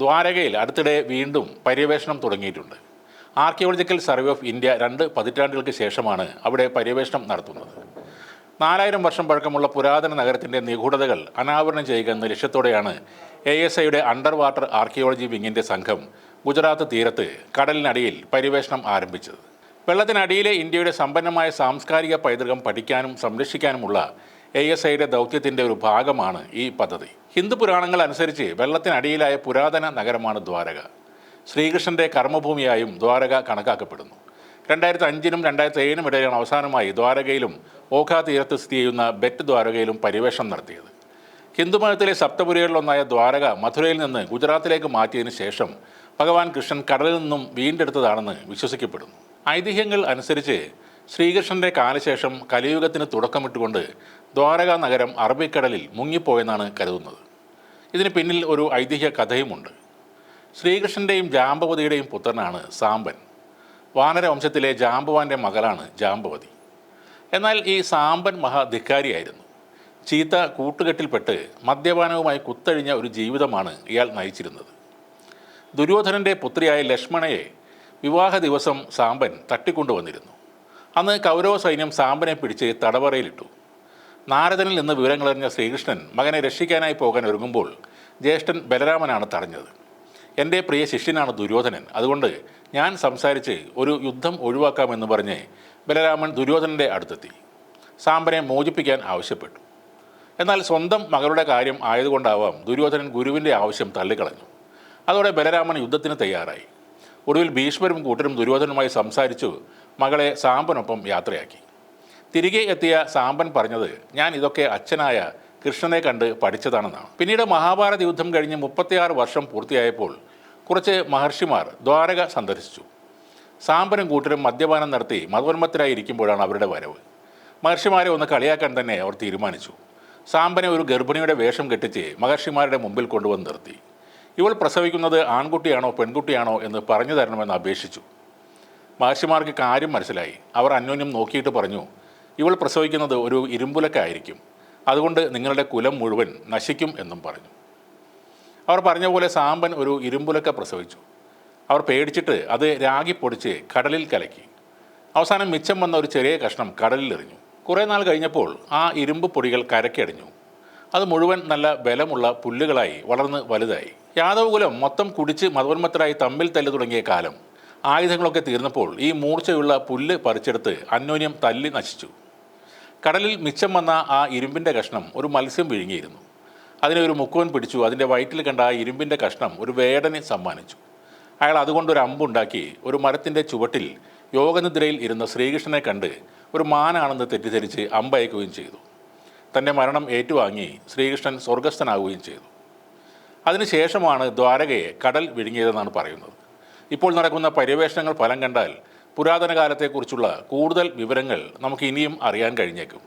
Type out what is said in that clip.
ദ്വാരകയിൽ അടുത്തിടെ വീണ്ടും പര്യവേഷണം തുടങ്ങിയിട്ടുണ്ട്. ആർക്കിയോളജിക്കൽ സർവേ ഓഫ് ഇന്ത്യ രണ്ട് പതിറ്റാണ്ടുകൾക്ക് ശേഷമാണ് അവിടെ പര്യവേഷണം നടത്തുന്നത്. നാലായിരം വർഷം പഴക്കമുള്ള പുരാതന നഗരത്തിന്റെ നിഗൂഢതകൾ അനാവരണം ചെയ്യുക എന്ന ലക്ഷ്യത്തോടെയാണ് എ എസ് ഐയുടെ അണ്ടർ വാട്ടർ ആർക്കിയോളജി വിങ്ങിന്റെ സംഘം ഗുജറാത്ത് തീരത്ത് കടലിനടിയിൽ പര്യവേഷണം ആരംഭിച്ചത്. വെള്ളത്തിനടിയിലെ ഇന്ത്യയുടെ സമ്പന്നമായ സാംസ്കാരിക പൈതൃകം പഠിക്കാനും സംരക്ഷിക്കാനുമുള്ള എ എസ് ഐയുടെ ദൗത്യത്തിന്റെ ഒരു ഭാഗമാണ് ഈ പദ്ധതി. ഹിന്ദു പുരാണങ്ങൾ അനുസരിച്ച് വെള്ളത്തിനടിയിലായ പുരാതന നഗരമാണ് ദ്വാരക. ശ്രീകൃഷ്ണന്റെ കർമ്മഭൂമിയായും ദ്വാരക കണക്കാക്കപ്പെടുന്നു. രണ്ടായിരത്തി അഞ്ചിനും രണ്ടായിരത്തി ഏഴിനും ഇടയിലാണ് അവസാനമായി ദ്വാരകയിലും ഓഖ തീരത്ത് സ്ഥിതി ചെയ്യുന്ന ബെറ്റ് ദ്വാരകയിലും പരിവേഷണം നടത്തിയത്. ഹിന്ദുമതത്തിലെ സപ്തപുരികളിലൊന്നായ ദ്വാരക മധുരയിൽ നിന്ന് ഗുജറാത്തിലേക്ക് മാറ്റിയതിനു ശേഷം ഭഗവാൻ കൃഷ്ണൻ കടലിൽ നിന്നും വീണ്ടെടുത്തതാണെന്ന് വിശ്വസിക്കപ്പെടുന്നു. ഐതിഹ്യങ്ങൾ അനുസരിച്ച് ശ്രീകൃഷ്ണന്റെ കാലശേഷം കലിയുഗത്തിന് തുടക്കമിട്ടുകൊണ്ട് ദ്വാരക നഗരം അറബിക്കടലിൽ മുങ്ങിപ്പോയെന്നാണ് കരുതുന്നത്. ഇതിന് പിന്നിൽ ഒരു ഐതിഹ്യ കഥയുമുണ്ട്. ശ്രീകൃഷ്ണന്റെയും ജാമ്പവതിയുടെയും പുത്രനാണ് സാമ്പൻ. വാനരവംശത്തിലെ ജാമ്പവാന്റെ മകളാണ് ജാമ്പവതി. എന്നാൽ ഈ സാമ്പൻ മഹാധിക്കാരിയായിരുന്നു. ചീത്ത കൂട്ടുകെട്ടിൽപ്പെട്ട് മദ്യപാനവുമായി കുത്തഴിഞ്ഞ ഒരു ജീവിതമാണ് ഇയാൾ നയിച്ചിരുന്നത്. ദുര്യോധനന്റെ പുത്രിയായ ലക്ഷ്മണയെ വിവാഹ ദിവസം സാമ്പൻ തട്ടിക്കൊണ്ടുവന്നിരുന്നു. അന്ന് കൗരവ സൈന്യം സാമ്പനെ പിടിച്ച് തടവറയിലിട്ടു. നാരദനിൽ നിന്ന് വിവരങ്ങളറിഞ്ഞ ശ്രീകൃഷ്ണൻ മകനെ രക്ഷിക്കാനായി പോകാൻ ഒരുങ്ങുമ്പോൾ ജ്യേഷ്ഠൻ ബലരാമനാണ് തടഞ്ഞത്. എന്റെ പ്രിയ ശിഷ്യനാണ് ദുര്യോധനൻ. അതുകൊണ്ട് ഞാൻ സംസാരിച്ച് ഒരു യുദ്ധം ഒഴിവാക്കാമെന്ന് പറഞ്ഞ് ബലരാമൻ ദുര്യോധനന്റെ അടുത്തെത്തി. സാമ്പനെ മോചിപ്പിക്കാൻ ആവശ്യപ്പെട്ടു. എന്നാൽ സ്വന്തം മകളുടെ കാര്യം ആയതുകൊണ്ടാവാം ദുര്യോധനൻ ഗുരുവിന്റെ ആവശ്യം തള്ളിക്കളഞ്ഞു. അതോടെ ബലരാമൻ യുദ്ധത്തിന് തയ്യാറായി. ഒടുവിൽ ഭീഷ്മരും കൂട്ടരും ദുര്യോധനുമായി സംസാരിച്ചു മകളെ സാമ്പനൊപ്പം യാത്രയാക്കി. തിരികെ എത്തിയ സാമ്പൻ പറഞ്ഞത് ഞാൻ ഇതൊക്കെ അച്ഛനായ കൃഷ്ണനെ കണ്ട് പഠിച്ചതാണെന്നാണ്. പിന്നീട് മഹാഭാരത യുദ്ധം കഴിഞ്ഞ് മുപ്പത്തിയാറ് വർഷം പൂർത്തിയായപ്പോൾ കുറച്ച് മഹർഷിമാർ ദ്വാരക സന്ദർശിച്ചു. സാമ്പനും കൂട്ടരും മദ്യപാനം നടത്തി മതോന്മത്തരായി ഇരിക്കുമ്പോഴാണ് അവരുടെ വരവ്. മഹർഷിമാരെ ഒന്ന് കളിയാക്കാൻ തന്നെ അവർ തീരുമാനിച്ചു. സാമ്പനെ ഒരു ഗർഭിണിയുടെ വേഷം കെട്ടിച്ച് മഹർഷിമാരുടെ മുമ്പിൽ കൊണ്ടുവന്ന് നിർത്തി. ഇവൾ പ്രസവിക്കുന്നത് ആൺകുട്ടിയാണോ പെൺകുട്ടിയാണോ എന്ന് പറഞ്ഞു തരണമെന്ന് അപേക്ഷിച്ചു. മഹർഷിമാർക്ക് കാര്യം മനസ്സിലായി. അവർ അന്യോന്യം നോക്കിയിട്ട് പറഞ്ഞു ഇവൾ പ്രസവിക്കുന്നത് ഒരു ഇരുമ്പുലക്കായിരിക്കും അതുകൊണ്ട് നിങ്ങളുടെ കുലം മുഴുവൻ നശിക്കും എന്നും പറഞ്ഞു. അവർ പറഞ്ഞ പോലെ സാമ്പൻ ഒരു ഇരുമ്പുലക്ക പ്രസവിച്ചു. അവർ പേടിച്ചിട്ട് അത് രാഗി പൊടിച്ച് കടലിൽ കലക്കി. അവസാനം മിച്ചം വന്ന ഒരു ചെറിയ കഷ്ണം കടലിൽ എറിഞ്ഞു. കുറേ നാൾ കഴിഞ്ഞപ്പോൾ ആ ഇരുമ്പ് പൊടികൾ കരക്കടിഞ്ഞു. അത് മുഴുവൻ നല്ല ബലമുള്ള പുല്ലുകളായി വളർന്ന് വലുതായി. യാദവകുലം മൊത്തം കുടിച്ച് മതോന്മത്തരായി തമ്മിൽ തല്ലു തുടങ്ങിയ കാലം ആയുധങ്ങളൊക്കെ തീർന്നപ്പോൾ ഈ മൂർച്ചയുള്ള പുല്ല് പറിച്ചെടുത്ത് അന്യോന്യം തല്ലി നശിച്ചു. കടലിൽ മിച്ചം വന്ന ആ ഇരുമ്പിന്റെ കഷ്ണം ഒരു മത്സ്യം വിഴുങ്ങിയിരുന്നു. അതിനെ ഒരു മുക്കുവൻ പിടിച്ചു അതിന്റെ വയറ്റിൽ കണ്ട ആ ഇരുമ്പിന്റെ കഷ്ണം ഒരു വേടനെ സമ്മാനിച്ചു. അയാൾ അതുകൊണ്ട് ഒരു അമ്പുണ്ടാക്കി ഒരു മരത്തിന്റെ ചുവട്ടിൽ യോഗനിദ്രയിൽ ഇരുന്ന ശ്രീകൃഷ്ണനെ കണ്ട് ഒരു മാനാണെന്ന് തെറ്റിദ്ധരിച്ച് അമ്പയക്കുകയും ചെയ്തു. തന്റെ മരണം ഏറ്റുവാങ്ങി ശ്രീകൃഷ്ണൻ സ്വർഗസ്ഥനാവുകയും ചെയ്തു. അതിനുശേഷമാണ് ദ്വാരകയെ കടൽ വിഴുങ്ങിയതെന്നാണ് പറയുന്നത്. ഇപ്പോൾ നടക്കുന്ന പര്യവേഷണങ്ങൾ ഫലം കണ്ടാൽ പുരാതന കാലത്തെക്കുറിച്ചുള്ള കൂടുതൽ വിവരങ്ങൾ നമുക്ക് ഇനിയും അറിയാൻ കഴിഞ്ഞേക്കും.